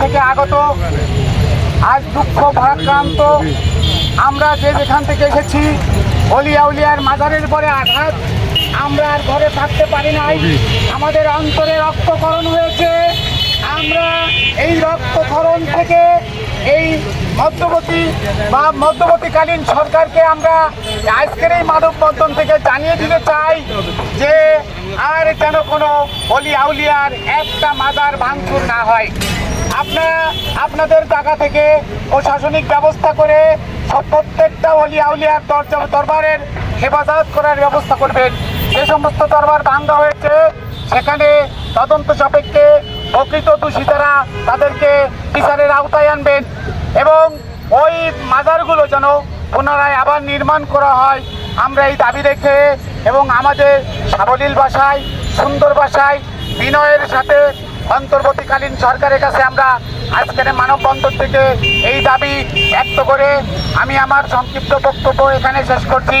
থেকে আগত। দুঃখ আমরা যে যেখান থেকে এসেছি অলিয়া উলিয়ার মাজারের পরে আঘাত। আমরা আর ঘরে থাকতে পারি নাই। আমাদের অন্তরে রক্তকরণ হয়েছে। আমরা এই রক্তকরণ থেকে এই মধ্যবর্তী বা মধ্যবর্তীকালীন সরকারকে আমরা আজকের এই মানববন্ধন থেকে জানিয়ে দিতে চাই যে আর যেন কোনো অলি আউলিয়ার একটা মাজার ভাঙচুর না হয়। আপনারা আপনাদের জায়গা থেকে প্রশাসনিক ব্যবস্থা করে প্রত্যেকটা অলি আউলিয়ার দরজা দরবারের হেফাজত করার ব্যবস্থা করবেন। যে সমস্ত দরবার ভাঙ্গা হয়েছে, সেখানে তদন্ত সাপেক্ষে প্রকৃত দোষীতারা তাদেরকে বিচারের আওতায় আনবেন এবং ওই মাজারগুলো যেন পুনরায় আবার নির্মাণ করা হয়। আমরা এই দাবি রেখে এবং আমাদের সাবলীল ভাষায় সুন্দর ভাষায় বিনয়ের সাথে অন্তর্বর্তীকালীন সরকারের কাছে আমরা আজকের মানববন্ধন থেকে এই দাবি ব্যক্ত করে আমি আমার সংক্ষিপ্ত বক্তব্য এখানে শেষ করছি।